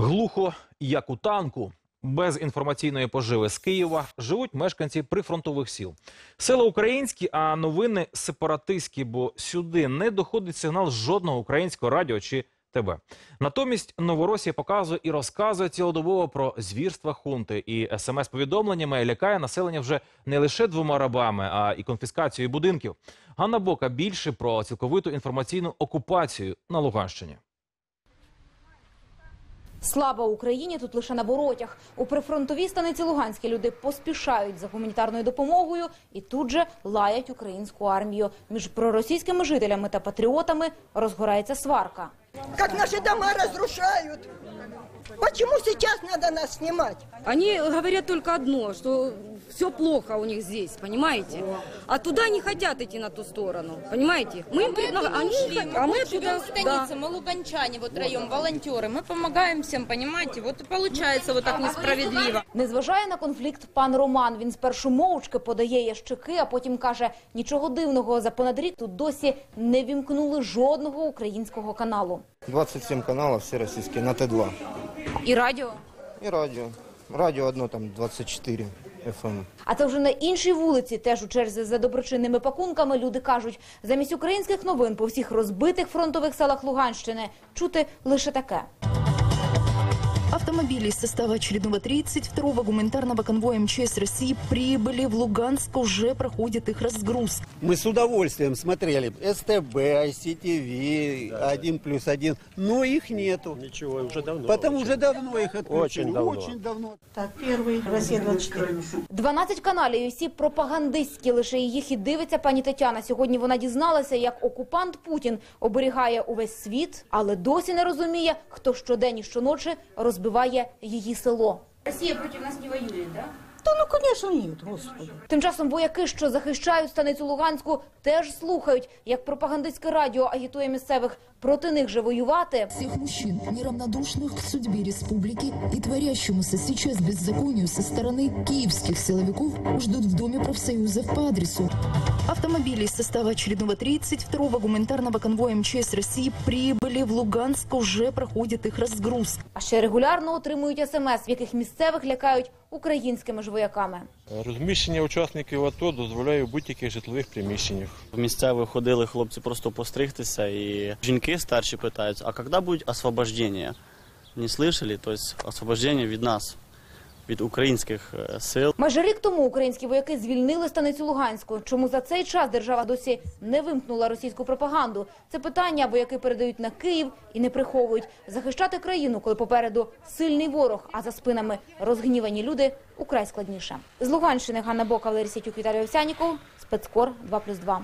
Глухо, як у танку. Без інформаційної поживи з Києва живуть мешканці прифронтових сіл. Села українські, а новини сепаратистські, бо сюди не доходить сигнал жодного українського радіо чи ТБ. Натомість Новоросія показує і розказує цілодобово про звірства хунти. І смс-повідомленнями лякає населення вже не лише двома рабами, а і конфіскацією будинків. Ганна Бока більше про цілковиту інформаційну окупацію на Луганщині. Слава Україні тут лише на воротях. У прифронтовій станиці Луганські люди поспішають за гуманітарною допомогою і тут же лаять українську армію. Між проросійськими жителями та патріотами розгорається сварка. Як наші дома розрушають. Почему сейчас надо нас снимать? Они говорят только одно, что все плохо у них здесь, понимаете? А туда не хотят идти на ту сторону, понимаете? Мы им предлагаем, они не хотят, а мы живем туда, в станице, мы луганчане, вот втроем, волонтеры. Мы помогаем всем, понимаете? Вот и получается вот так несправедливо. Не зважає на конфлікт пан Роман. Він спершу мовчки подає ящики, а потім каже: нічого дивного за понад рік тут досі не вімкнули жодного українського каналу. 27 каналов, все российские, на Т2. І радіо. И радио. Радио одно там 24 FM. А це вже на іншій вулиці, теж у черзі за доброчинними пакунками, люди кажуть, замість українських новин по всіх розбитих фронтових селах Луганщини чути лише таке. Автомобили из состава очередного 32-го гуманитарного конвоя МЧС России прибыли в Луганск, уже проходит их разгрузка. Мы с удовольствием смотрели СТБ, ICTV, 1 плюс 1, но их нету. Ничего, уже давно. Потому очень. уже давно их отключили. Очень давно. Очень давно. Так, первый, Россия 24. 12 каналів і всі пропагандистські, лише їх і дивиться пані Тетяна. Сьогодні вона дізналася, як окупант Путін оберігає увесь світ, але досі не розуміє, хто щодень і щоночі розбиває її село. Росія проти нас не воюет, да? Да ну, конечно, нет, господи. Тим часом вояки, що захищають станицю Луганську, теж слухають, як пропагандистське радіо агітує місцевих проти них же воювати. Всех мужчин, неравнодушных к судьбе республики и творящемуся сейчас беззаконию со стороны киевских силовиков ждут в Доме профсоюзов по адресу. Автомобили из состава очередного 32-го гуманитарного конвоя МЧС России прибыли в Луганск, уже проходит их разгрузка. А ще регулярно отримують смс, в яких місцевих лякають українськими ж вояками. Розміщення учасників АТО дозволяє в будь-яких житлових приміщеннях. В місцевих ходили хлопці просто постригтися, і жінки старші питають: а коли буде освобождення? Не слышали? Тобто освобождення від нас, від українських е, сил. Майже рік тому українські вояки звільнили станицю Луганську. Чому за цей час держава досі не вимкнула російську пропаганду? Це питання вояки передають на Київ і не приховують. Захищати країну, коли попереду сильний ворог, а за спинами розгнівані люди, украй складніше. З Луганщини Ганна Бока, Валерій Сітюк, Віталій Овсяніков, спецкор 2+,2.